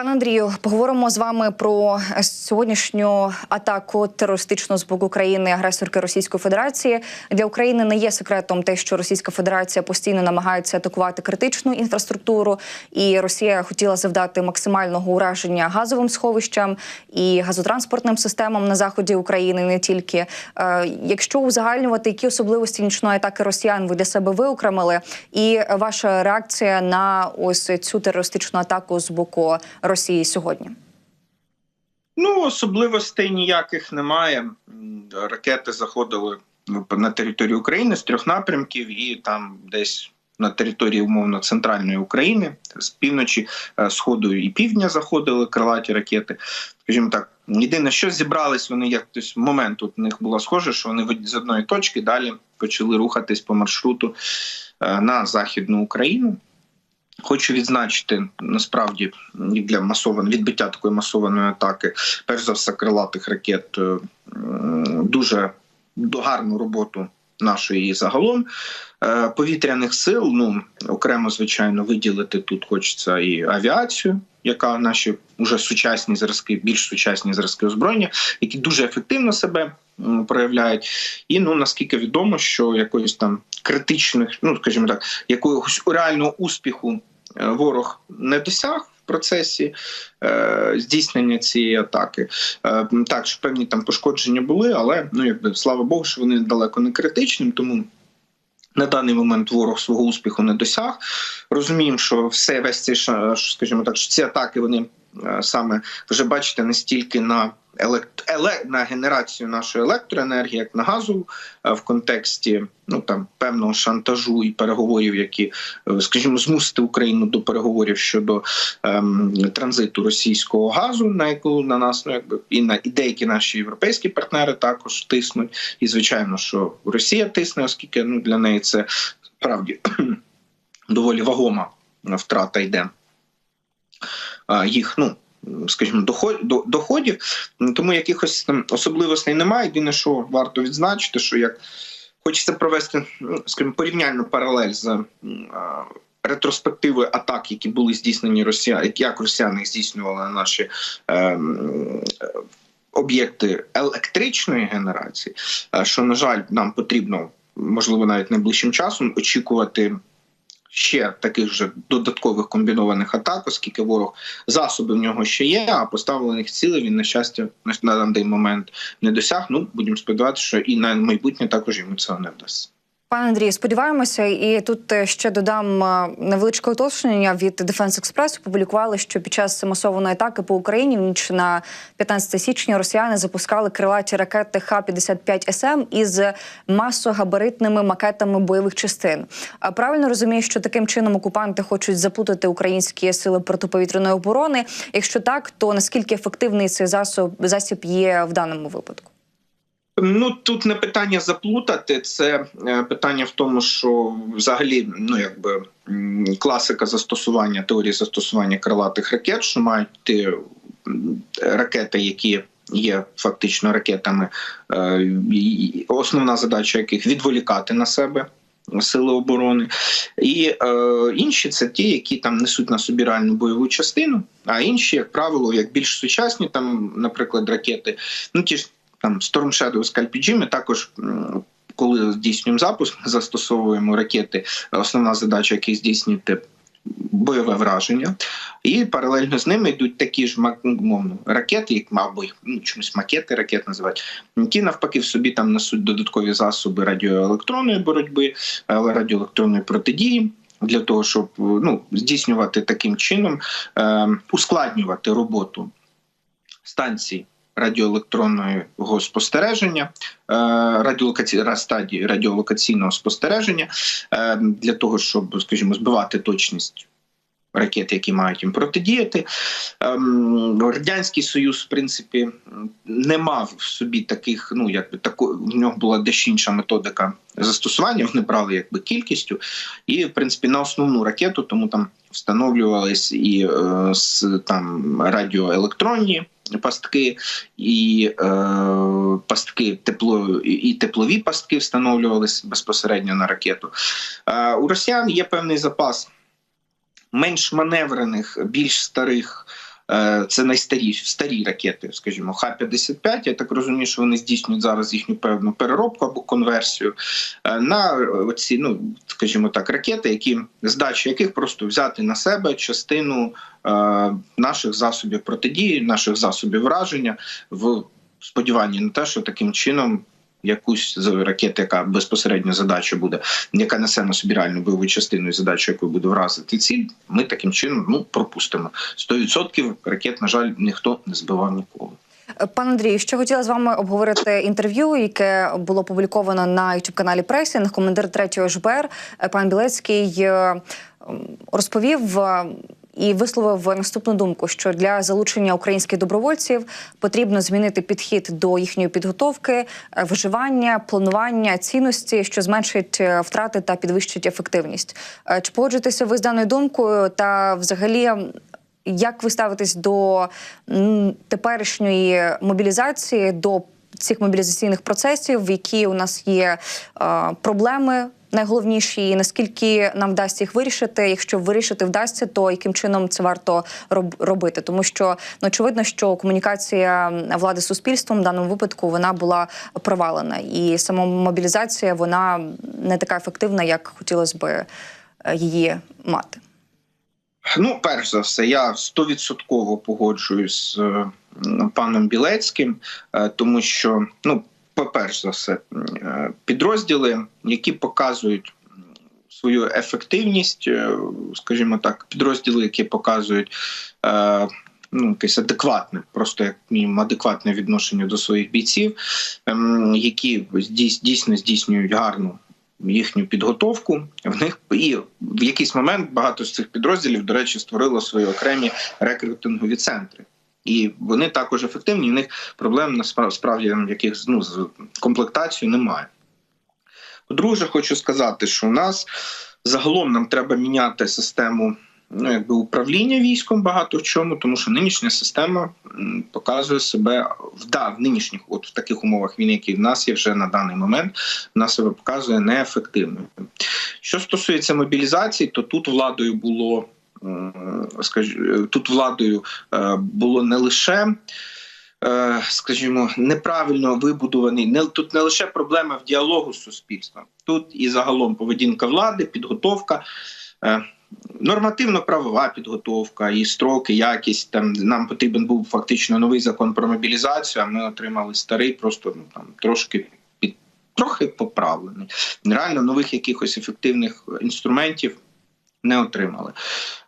Пане Андрію, поговоримо з вами про сьогоднішню атаку терористичну з боку країни агресорки Російської Федерації. Для України не є секретом те, що Російська Федерація постійно намагається атакувати критичну інфраструктуру, і Росія хотіла завдати максимального ураження газовим сховищам і газотранспортним системам на заході України. Не тільки Е, якщо узагальнювати, які особливості нічної атаки Росіян ви для себе виокремили, і ваша реакція на ось цю терористичну атаку з боку Росії сьогодні? Ну, особливостей ніяких немає. Ракети заходили на територію України з трьох напрямків, і там десь на території умовно центральної України з півночі, е, сходу і півдня заходили крилаті ракети. Скажімо так, єдине, що зібрались вони якось момент. Тут у них було схоже, що вони з одної точки далі почали рухатись по маршруту е, на західну Україну. Хочу відзначити насправді для масованого відбиття такої масованої атаки, перш за все, крилатих ракет е, дуже гарну роботу нашої загалом Е, повітряних сил. Ну окремо, звичайно, виділити тут хочеться і авіацію, яка наші вже сучасні зразки, більш сучасні зразки озброєння, які дуже ефективно себе проявляють. І ну наскільки відомо, що якоїсь там критичних, ну скажімо так, якогось реального успіху ворог не досяг. Процесі е, здійснення цієї атаки е, так, що певні там пошкодження були, але ну якби слава Богу, що вони далеко не критичним, тому на даний момент ворог свого успіху не досяг. Розуміємо, що все весь цей скажімо так, що ці атаки вони е, саме вже бачите не стільки на елект... еле... на генерацію нашої електроенергії, як на газу е, в контексті ну там певного шантажу і переговорів, які е, скажімо, змусити Україну до переговорів щодо ем, транзиту російського газу, на яку на нас ну якби і на і деякі наші європейські партнери також тиснуть. І звичайно, що Росія тисне, оскільки ну для неї це справді доволі вагома втрата йде їх, ну скажімо, доход, до- доходів. Тому якихось там особливостей немає. Єдине, що варто відзначити, що як хочеться провести, скажімо, порівняльну паралель з ретроспективою атак, які були здійснені Росія, як росіяни здійснювали наші. е, Об'єкти електричної генерації, е, що на жаль, нам потрібно можливо навіть найближчим часом очікувати ще таких же додаткових комбінованих атак, оскільки ворог засоби в нього ще є, а поставлених цілей він на щастя на- даний момент не досяг. Ну будемо сподіватися, що і на майбутнє також йому цього не вдасться. Пане Андрію, сподіваємося, і тут е, ще додам е, невеличке уточнення від Defense Express. Опублікували, що під час масованої атаки по Україні в ніч на 15 січня росіяни запускали крилаті ракети Х-55СМ із масогабаритними макетами бойових частин. А правильно розумію, що таким чином окупанти хочуть заплутати українські сили протиповітряної оборони. Якщо так, то наскільки ефективний цей засоб засіб є в даному випадку? Ну тут не питання заплутати, це е, питання в тому, що взагалі, ну якби класика застосування теорії застосування крилатих ракет, що мають м, ракети, які є фактично ракетами, е, основна задача яких відволікати на себе. Сили оборони і е, інші це ті, які там несуть на собі реальну бойову частину. А інші, як правило, як більш сучасні, там, наприклад, ракети, ну ті ж там Storm Shadow Scalp PG, ми також. Коли здійснюємо запуск, застосовуємо ракети, основна задача яких здійснювати бойове враження, і паралельно з ними йдуть такі ж ракети, як або їх ну, чомусь макети ракет називають, які навпаки в собі там несуть додаткові засоби радіоелектронної боротьби, радіоелектронної протидії. Для того щоб ну здійснювати таким чином, е, ускладнювати роботу станцій радіоелектронного спостереження, радіолокаційного стадії радіолокаційного спостереження е, для того, щоб, скажімо, збивати точність. Ракет, які мають їм протидіяти, Ем, радянський союз, в принципі, не мав в собі таких. Ну якби тако в нього була дещо інша методика застосування. Вони брали якби кількістю, і в принципі на основну ракету, тому там встановлювались і е, там радіоелектронні пастки, і е, пастки тепло і теплові пастки встановлювалися безпосередньо на ракету. Е, у росіян є певний запас менш маневрених, більш старих Е, Це найстаріші старі ракети, скажімо, Х-55. Я так розумію, що вони здійснюють зараз їхню певну переробку або конверсію е, на оці, ну скажімо так, ракети, які здачі яких просто взяти на себе частину е, наших засобів протидії, наших засобів враження в сподіванні на те, що таким чином. Якусь з ракет, яка безпосередньо задача буде, яка несе на собі реальну бойову частину і задачу, якою буде вразити ціль, ми таким чином ну пропустимо 100% ракет. На жаль, ніхто не збивав ніколи. Пан Андрію, ще хотіла з вами обговорити інтерв'ю, яке було опубліковано на youtube каналі Пресінг. Командир 3-го ЖБР е, пан Білецький е, розповів. І висловив наступну думку, що для залучення українських добровольців потрібно змінити підхід до їхньої підготовки, е, виживання, планування, цінності, що зменшить е, втрати та підвищить ефективність. Е, Чи погоджуєтеся ви з даною думкою? Та взагалі як ви ставитесь до теперішньої мобілізації, до цих мобілізаційних процесів, які у нас є проблеми? Найголовніші, і наскільки нам вдасться їх вирішити. Якщо вирішити вдасться, то яким чином це варто робити? Тому що ну, очевидно, що комунікація влади з суспільством в даному випадку вона була провалена, і сама мобілізація вона не така ефективна, як хотілося би е, її мати. Ну, перш за все, я стовідсотково погоджуюсь з е, паном Білецьким, е, тому що, ну, по-перше за все, е, підрозділи, які показують свою ефективність, е, скажімо так, підрозділи, які показують. е, Ну, якесь адекватне, просто як мінімум адекватне відношення до своїх бійців, ем, які дійсно здійснюють гарну їхню підготовку. В них і в якийсь момент багато з цих підрозділів, до речі, створило свої окремі рекрутингові центри. І вони також ефективні. В них проблем насправді яких ну, з комплектацією немає. По-друге, хочу сказати, що у нас загалом нам треба міняти систему ну, якби управління військом багато в чому, тому що нинішня система показує себе в, да, в нинішніх, от в таких умовах війни, які в нас є вже на даний момент, вона себе показує неефективною. Що стосується мобілізації, то тут владою було тут владою е, було не лише. е, Скажімо, неправильно вибудований не тут не лише проблема в діалогу з суспільством, тут і загалом поведінка влади, підготовка, е, нормативно-правова підготовка, і строки, якість там нам потрібен був фактично новий закон про мобілізацію. А ми отримали старий, просто ну там трошки під трохи поправлений. Реально нових якихось ефективних інструментів не отримали.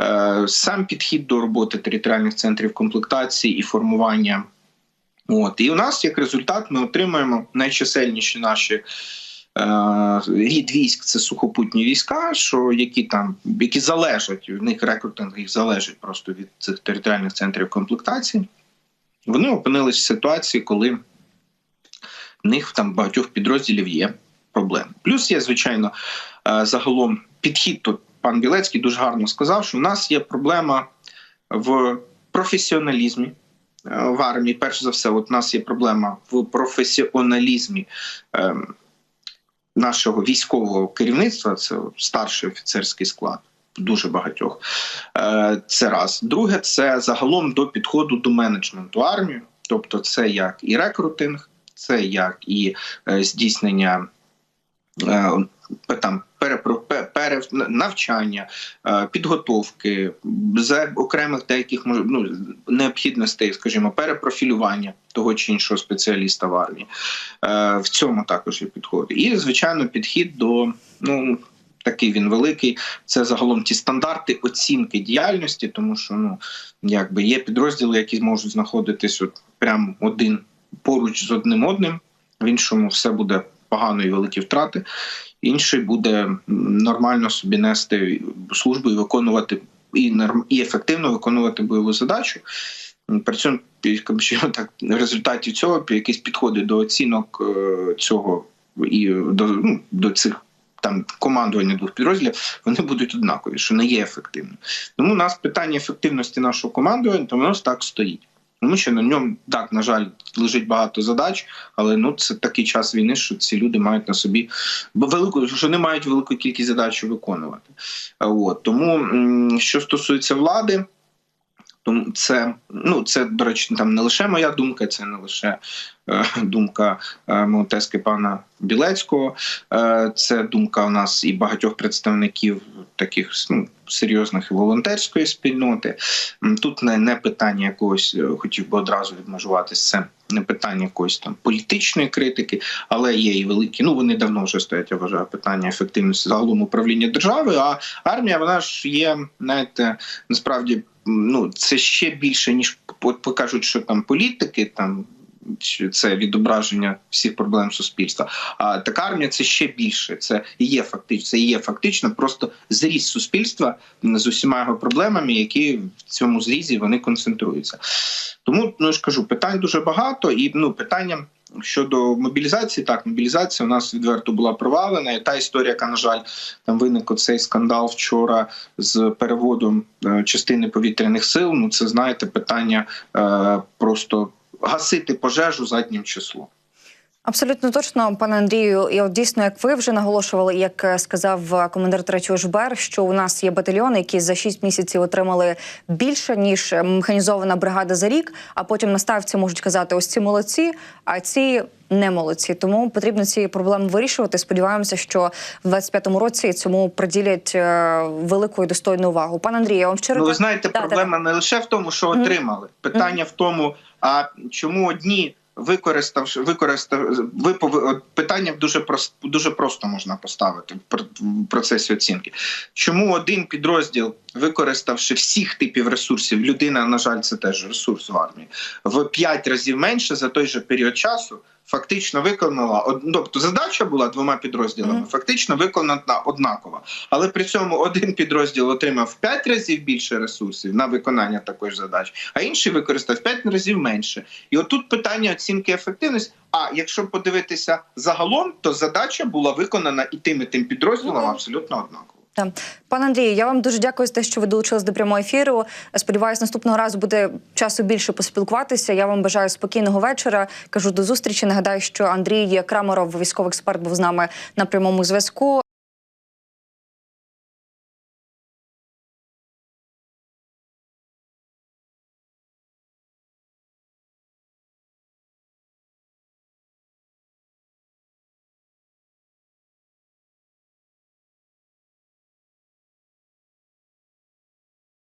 Е, Сам підхід до роботи територіальних центрів комплектації і формування. От і у нас як результат ми отримуємо найчисельніші наші е, рід військ це сухопутні війська, що які там які залежать в них рекрутинг їх залежить просто від цих територіальних центрів комплектації. Вони опинились в ситуації, коли в них там багатьох підрозділів є проблеми. Плюс є, звичайно, е, загалом підхід тут. Пан Білецький дуже гарно сказав, що в нас є проблема в професіоналізмі е, в армії. Перш за все, от у нас є проблема в професіоналізмі е, нашого військового керівництва. Це старший офіцерський склад. Дуже багатьох. Е, Це раз. Друге, це загалом до підходу до менеджменту армії. Тобто, це як і рекрутинг, це як і здійснення е, там перепро- пере, навчання, е, підготовки за окремих деяких ну, необхідностей, скажімо, перепрофілювання того чи іншого спеціаліста в армії. Е, В цьому також є підходи. І, звичайно, підхід до ну. Такий він великий. Це загалом ті стандарти оцінки діяльності, тому що ну якби є підрозділи, які можуть знаходитись от прямо один поруч з одним одним. В іншому все буде погано і великі втрати. Інший буде нормально собі нести службу і виконувати і норм і ефективно виконувати бойову задачу. При цьому скажімо так, в результаті цього якісь підходи до оцінок е, цього і до, ну, до цих там командування двох підрозділів вони будуть однакові, що не є ефективним. Тому у нас питання ефективності нашого командування, то воно так стоїть. Тому що на ньому так, на жаль, лежить багато задач, але ну це такий час війни, що ці люди мають на собі велику, що не мають велику кількість задач виконувати. От тому, що стосується влади, Тому це ну це до речі, там не лише моя думка, це не лише е, думка е, мого пана Білецького. Е, це думка у нас і багатьох представників таких ну, серйозних волонтерської спільноти. Тут не, не питання якогось, е, хотів би одразу відмежуватися. Питання якоїсь там політичної критики, але є і великі. Ну вони давно вже стоять. Я вважаю питання ефективності загалом управління державою. А армія вона ж є, знаєте, насправді ну це ще більше ніж покажуть, що там політики там. Це відображення всіх проблем суспільства. А така армія це ще більше. Це і є фактично, це і є фактично просто зріз суспільства з усіма його проблемами, які в цьому зрізі вони концентруються. Тому ну я ж кажу, питань дуже багато, і ну питання щодо мобілізації, так мобілізація у нас відверто була провалена. І та історія, яка на жаль там виник оцей скандал вчора з переводом е, частини повітряних сил. Ну це знаєте, питання е, просто гасити пожежу заднім числом. Абсолютно точно, пане Андрію, і от дійсно, як ви вже наголошували, як е, сказав е, командир 3-го ЖБР, що у нас є батальйони, які за 6 місяців отримали більше ніж е, механізована бригада за рік. А потім наставці можуть казати: ось ці молодці, а ці не молодці. Тому потрібно ці проблеми вирішувати. Сподіваємося, що в 25-му році цьому приділять велику і достойну увагу. Пане Андрію, я вам щиро Ну, ви знаєте, Да, да, проблема не лише в тому, що отримали. Питання в тому, а чому одні. Використавши використав випов... питання дуже прос, дуже просто можна поставити в процесі оцінки. Чому один підрозділ, використавши всіх типів ресурсів, людина, на жаль, це теж ресурс в армії, в п'ять разів менше за той же період часу, фактично виконала од- тобто задача була двома підрозділами, фактично виконана однакова. Але при цьому один підрозділ отримав в 5 разів більше ресурсів на виконання такої ж задачі, а інший використав в 5 разів менше. І отут питання оцінки ефективності. А якщо подивитися загалом, то задача була виконана і тим, і тим підрозділом Ну, абсолютно однаково. Так. Пане Андрію, я вам дуже дякую за те, що ви долучились до прямого ефіру. Сподіваюсь, наступного разу буде часу більше поспілкуватися. Я вам бажаю спокійного вечора. Кажу до зустрічі. Нагадаю, що Андрій Краморов, військовий експерт, був з нами на прямому зв'язку.